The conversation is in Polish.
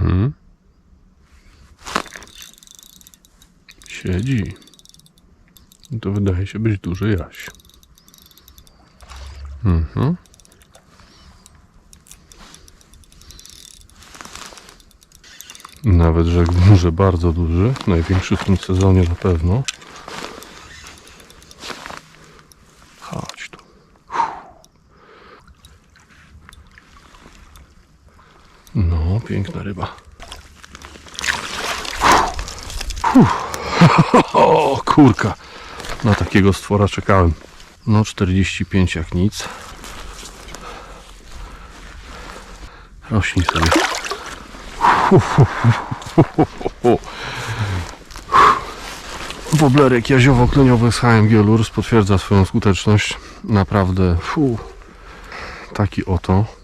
Mhm. Siedzi. To wydaje się być duży jaś. Mhm. Nawet rzekłbym, że bardzo duży. Największy w tym sezonie na pewno. No, piękna ryba. O, kurka. Na takiego stwora czekałem. No, 45 jak nic. Rośnij sobie. Woblerek jaziowo-kleniowy z HMG Lurs potwierdza swoją skuteczność. Naprawdę, fu, taki oto.